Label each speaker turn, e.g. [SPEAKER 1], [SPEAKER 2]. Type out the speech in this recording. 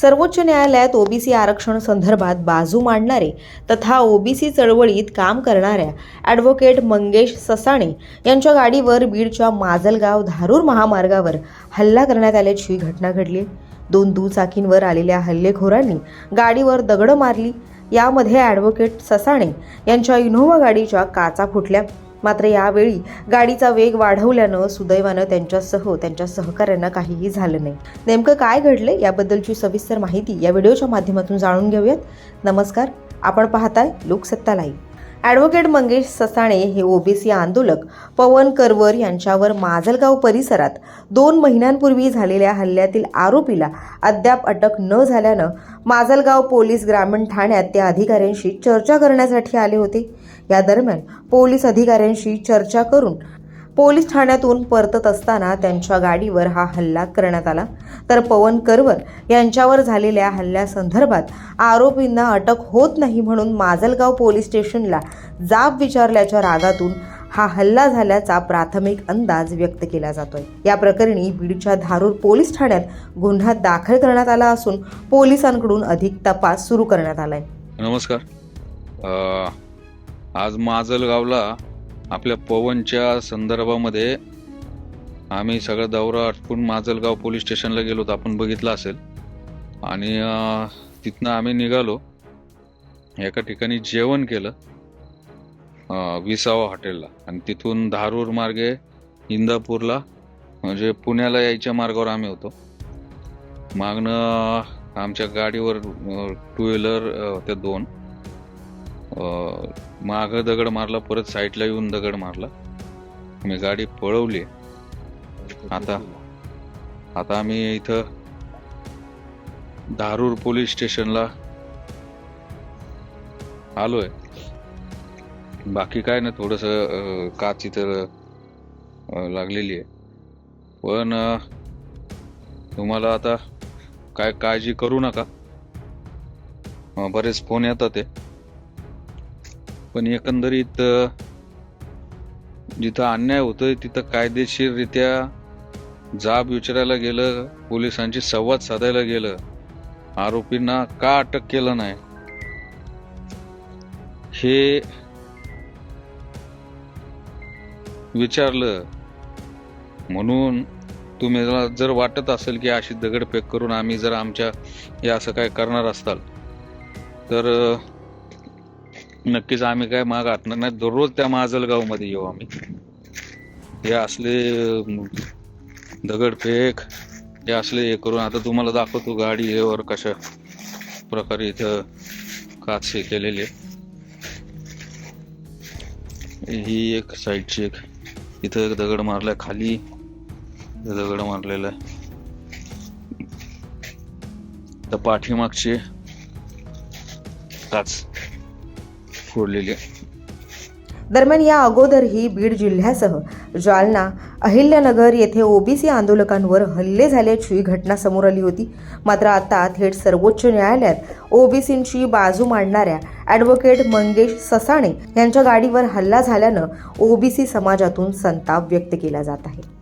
[SPEAKER 1] सर्वोच्च न्यायालयात ओबीसी आरक्षण संदर्भात बाजू मांडणारे तथा ओबीसी चळवळीत काम करणाऱ्या ॲडव्होकेट मंगेश ससाणे यांच्या गाडीवर बीडच्या माजलगाव धारूर महामार्गावर हल्ला करण्यात आल्याची घटना घडली. दोन दुचाकींवर आलेल्या हल्लेखोरांनी गाडीवर दगडं मारली. यामध्ये ॲडव्होकेट ससाणे यांच्या इनोव्हा गाडीच्या काचा फुटल्या. मात्र यावेळी गाडीचा वेग वाढवल्यानं सुदैवानं त्यांच्यासह त्यांच्या सहकाऱ्यांना काहीही झालं नाही. नेमकं काय घडलं याबद्दलची सविस्तर माहिती या व्हिडिओच्या माध्यमातून जाणून घेऊयात. नमस्कार आपण पाहताय लोकसत्ता लाईव्ह. ॲडव्होकेट मंगेश ससाणे हे ओबीसी आंदोलक पवन करवर यांच्यावर माजलगाव परिसरात दोन महिन्यांपूर्वी झालेल्या हल्ल्यातील आरोपीला अद्याप अटक न झाल्यानं माजलगाव पोलीस ग्रामीण ठाण्यात त्या अधिकाऱ्यांशी चर्चा करण्यासाठी आले होते. या दरम्यान पोलीस अधिकाऱ्यांशी चर्चा करून पोलीस ठाण्यातून परतत असताना त्यांच्या गाडीवर हा हल्ला करण्यात आला. तर पवन करवर यांच्यावर झालेल्या हल्ल्यासंदर्भात आरोपींना अटक होत नाही म्हणून माजलगाव पोलीस स्टेशनला जाब विचारल्याच्या रागातून हा हल्ला झाल्याचा प्राथमिक अंदाज व्यक्त केला जातोय. या प्रकरणी बीडच्या धारूर पोलीस ठाण्यात गुन्हा दाखल करण्यात आला असून पोलिसांकडून अधिक तपास सुरू करण्यात आलाय.
[SPEAKER 2] नमस्कार. आज माजलगावला आपल्या पवनच्या संदर्भामध्ये आम्ही सगळा दौरा आटपून माजलगाव पोलीस स्टेशनला गेलो होतो. आपण बघितलं असेल. आणि तिथनं आम्ही निघालो. एका ठिकाणी जेवण केलं. विसावा हॉटेलला. आणि तिथून धारूर मार्गे इंदापूरला म्हणजे पुण्याला यायच्या मार्गावर आम्ही होतो. मागणं आमच्या गाडीवर टू व्हीलर होत्या दोन. मागं दगड मारला परत साईडला येऊन दगड मारला. मी गाडी पळवली. आता आता आम्ही इथं धारूर पोलीस स्टेशनला आलोय. बाकी काय ना थोडस काच इथं लागलेली आहे. पण तुम्हाला आता काय काळजी करू नका. बरेच फोन येतात ते पण एकंदरीत जिथं अन्याय होतोय तिथं कायदेशीररित्या जाब विचारायला गेलं पोलिसांशी संवाद साधायला गेलं आरोपींना का अटक केलं नाही? हे विचारलं म्हणून तुम्हाला जर वाटत असेल की अशी दगडफेक करून आम्ही जर आमच्या हे असं काय करणार असताल तर नक्कीच आम्ही काय माग आटणार नाही. दररोज त्या माजलगावमध्ये येऊ आम्ही. हे असले दगडफेक हे असले हे करून आता तुम्हाला दाखवतो गाडी वर कशा प्रकारे इथं काच हे ही एक साईडची एक इथं एक दगड मारलाय खाली. दगड मारलेला आहे. तर पाठीमागची काच. फोडलेली आहे.
[SPEAKER 1] दरम्यान या अगोदरही बीड जिल्ह्यासह जालना अहिल्यानगर येथे ओबीसी आंदोलकांवर हल्ले झाल्याची घटना समोर आली होती. मात्र आता थेट सर्वोच्च न्यायालयात ओबीसींची बाजू मांडणाऱ्या ॲडव्होकेट मंगेश ससाणे यांच्या गाडीवर हल्ला झाल्यानं ओबीसी समाजातून संताप व्यक्त केला जात आहे.